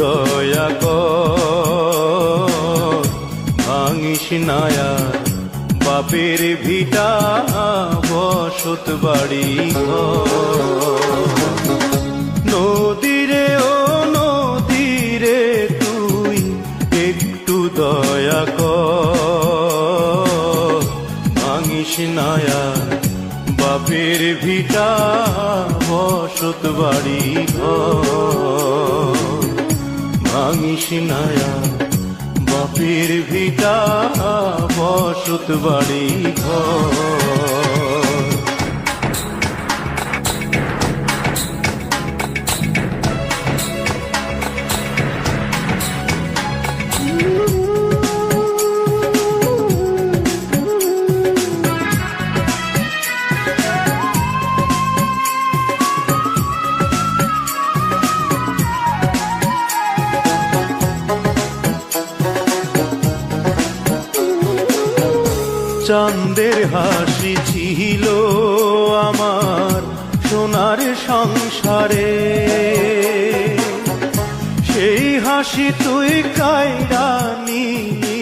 দয়া কর। ভাঙিস নায়ার বাপের ভিটা, বসত বাড়ি নদীরে ও নদীরে তুই একটু দয়া কর। ভাঙিস নায়ার বাপের ভিটা, বসত বাড়ি ঘর। ভাঙিস নায়া বাপের ভিটা বসত বাড়ি ঘর। চাঁদের হাসি ছিল আমার সোনার সংসারে। সেই হাসি তুই কায়রা নিনি